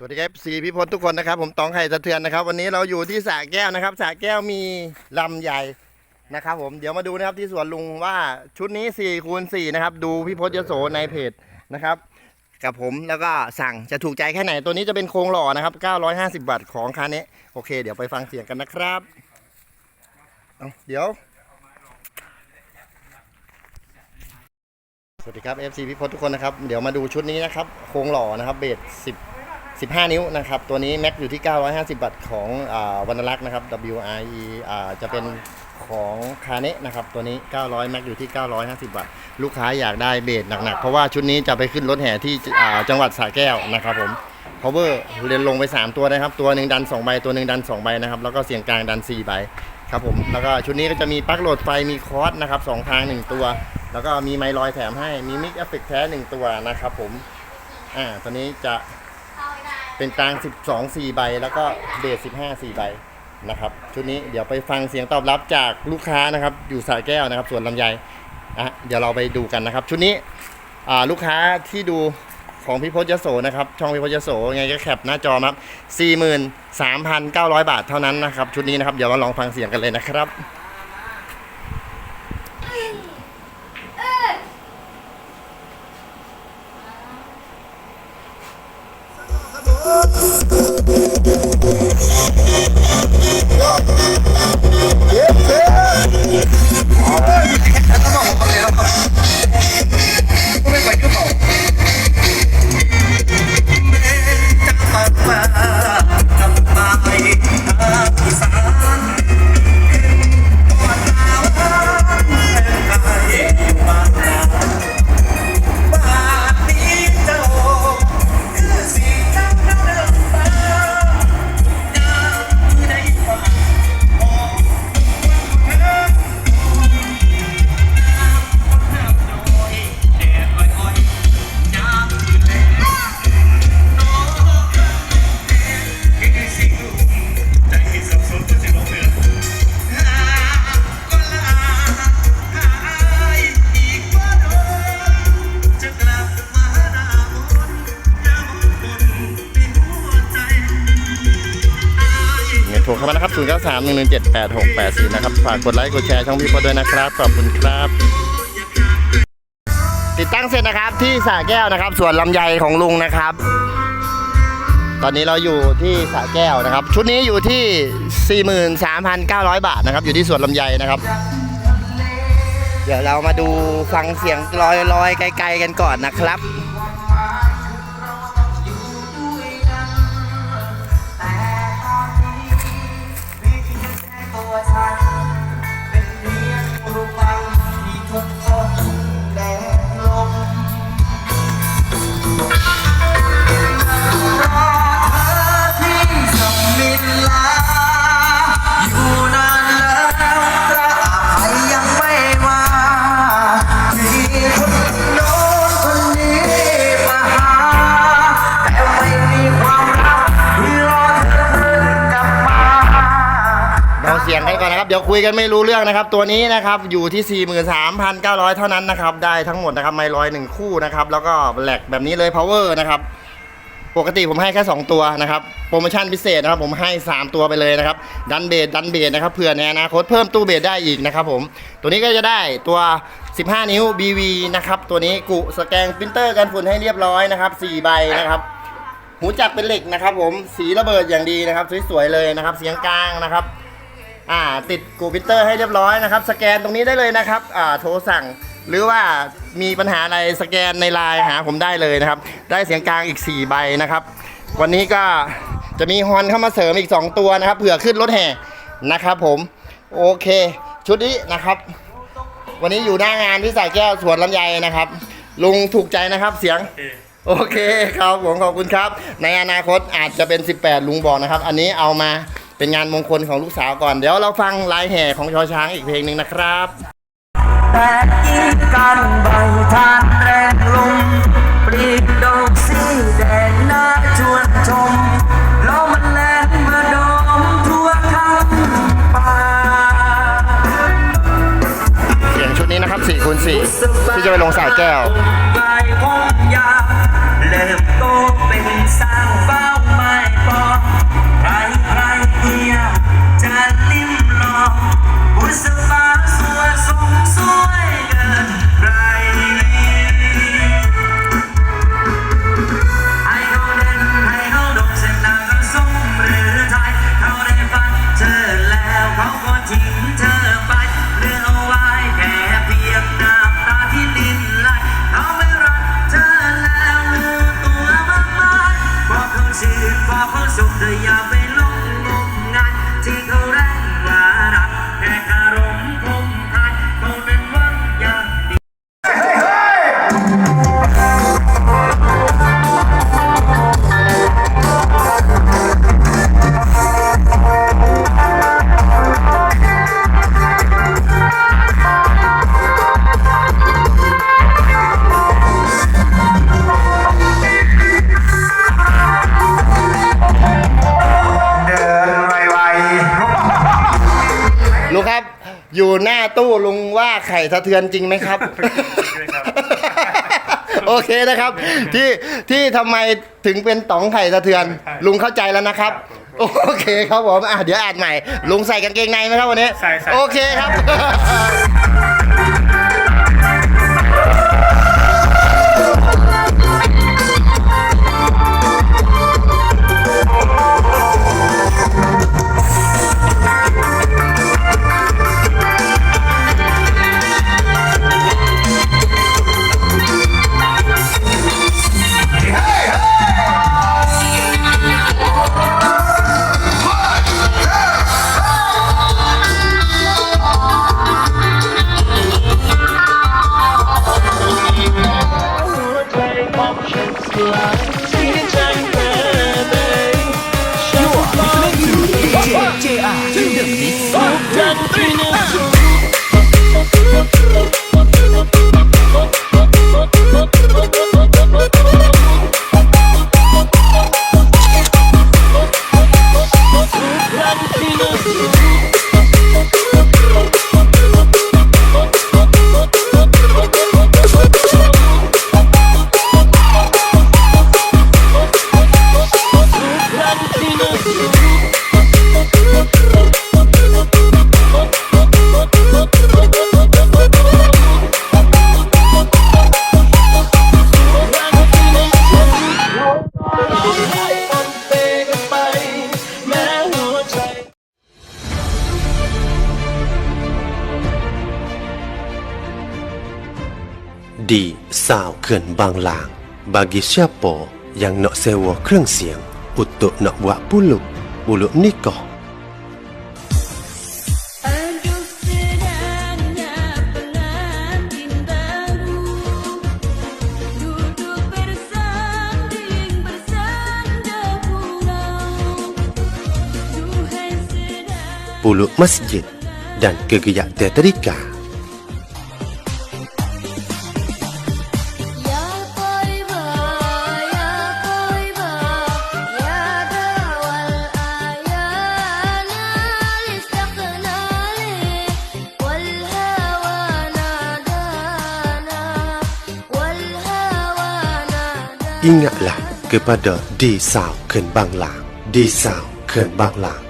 สวัสดีครับสีพิพลทุกคนนะครับ ผมตองไข่สะเทือนนะครับ วันนี้เราอยู่ที่สระแก้วนะครับสระแก้วมีลำใหญ่นะครับ ผมเดี๋ยวมาดูนะครับที่สวนลุงว่าชุดนี้4คูณ4นะครับ ดูพี่พจน์ยโสในเพจนะครับ กับผมแล้วก็สั่งจะถูกใจแค่ไหนตัวนี้จะเป็นโครงหล่อนะครับ 950 บาทของคาเนะโอเค เดี๋ยวไปฟังเสียงกันนะครับเอาเดี๋ยว สวัสดีครับ FC พี่พจน์ทุกคนนะครับ เดี๋ยวมาดูชุดนี้นะครับ โครงหล่อนะครับเบส10 15 นิ้วนะครับ ตัวนี้แม็กอยู่ที่ 950 บาทของอ่าวรรณลักษณ์นะครับ WRE จะเป็นของคาเนะนะครับ ตัวนี้ 900 แม็กอยู่ที่ 950 บาท ลูกค้าอยากได้เบสหนักๆ เพราะว่าชุดนี้จะไปขึ้นรถแห่ที่จังหวัดสระแก้วนะครับผม power เรียนลงไป 3 ตัวนะครับ ตัวหนึ่งดัน 2 ใบ ตัวหนึ่งดัน 2 ใบนะครับ แล้วก็เสียงกลางดัน 4 ใบครับผม แล้วก็ชุดนี้ก็จะมีปลั๊กโหลดไฟ มีคอร์สนะครับสองทาง 1 ตัว แล้วก็มีไมค์ลอยแถมให้ มีมิกเอฟเฟกแท้ 1 ตัวนะครับผม อ่า ตัวนี้จะ เป็นกลาง 12 4 ใบ แล้วก็เบส15 4 ใบนะครับชุดนี้เดี๋ยวไปฟังเสียงตอบรับจากลูกค้านะครับ อยู่สระแก้วนะครับส่วนลำไยอะเดี๋ยวเราไปดูกันนะครับ ชุดนี้อ่าลูกค้าที่ดูของพี่พจน์ยโสนะครับ ช่องพี่พจน์ยโสยังไงก็แคปหน้าจอครับ 43,900 บาทเท่านั้นนะครับ ชุดนี้นะครับ เดี๋ยวมาลองฟังเสียงกันเลยนะครับ เงิ เข้ามานะครับ 0 9 3 1 1 7 8 6 8 4 นะครับ ฝากกดไลค์ กดแชร์ช่องพี่พจน์ด้วยนะครับ ขอบคุณครับ ติดตั้งเสร็จนะครับที่สระแก้วนะครับ สวนลำไยของลุงนะครับ ตอนนี้เราอยู่ที่สระแก้วนะครับ ชุดนี้อยู่ที่ 43,900 บาทนะครับ อยู่ที่สวนลำไยนะครับ เดี๋ยวเรามาดูฟังเสียงลอยๆไกลๆกันก่อนนะครับ เสียงกันก่อนนะครับ เดี๋ยวคุยกันไม่รู้เรื่องนะครับ ตัวนี้นะครับอยู่ที่ 43,900 เท่านั้นนะครับ ได้ทั้งหมดนะครับ ไมลอยหนึ่งคู่นะครับ แล้วก็แหลกแบบนี้เลย power นะครับปกติผมให้แค่ 2 ตัวนะครับ โปรโมชั่นพิเศษนะครับผมให้ 3 ตัวไปเลยนะครับ ดันเบสดันเบสนะครับเผื่อในอนาคตเพิ่มตู้เบสได้อีกนะครับผม ตัวนี้ก็จะได้ตัว 15 นิ้ว BV นะครับ ตัวนี้กุสแกนปรินเตอร์กันฝุ่นให้เรียบร้อยนะครับ4ใบนะครับ หูจักเป็นเหล็กนะครับผม สีระเบิดอย่างดีนะครับ สวยๆเลยนะครับ เสียงกลางนะครับ อ่าติดกูพิเตอร์ให้เรียบร้อยนะครับ สแกนตรงนี้ได้เลยนะครับอ่าโทรสั่ง หรือว่ามีปัญหาอะไรสแกนในไลน์หาผมได้เลยนะครับ ได้เสียงกลางอีก 4 ใบนะครับ วันนี้ก็จะมีฮอนเข้ามาเสริมอีก 2 ตัวนะครับเผื่อขึ้นรถแห่นะครับผมโอเค ชุดนี้นะครับ วันนี้อยู่หน้างานที่สายแก้วสวนลำไยนะครับ ลุงถูกใจนะครับเสียง โอเคครับผมขอบคุณครับ ในอนาคตอาจจะเป็น 18 ลุงบอกนะครับ อันนี้เอามา เป็นงานมงคลของลูกสาวก่อน เดี๋ยวเราฟังลายแห่ของชอช้างอีกเพลงหนึ่งนะครับแต่กินกันใบทานแรงลมปลีกดอกสีแดงน่าชวนชมลมมันแรงเมาดมทั่วทั้งป่าเสียงชุดนี้นะครับ4คูณ4ที่จะไปลงสายแก้ว ความสุ ลุงครับ อยู่หน้าตู้ลุงว่าไข่สะเทือนจริงไหมครับ โอเคนะครับ ที่ที่ทำไมถึงเป็นต๋องไข่สะเทือนลุงเข้าใจแล้วนะครับ โอเคครับผมอะเดี๋ยวอ่านใหม่ ลุงใส่กางเกงในไหมครับวันนี้ ใส่ใส่ โอเคครับ ดีสาวเขื่อนบางลาง bagi siapa yang nak sewa เครื่องเสียง untuk nak buat puluk puluk nikah Aduh sedangnya pengantin baru Duduk ingatlah kepada Desa bangla di Desa Kembang bangla.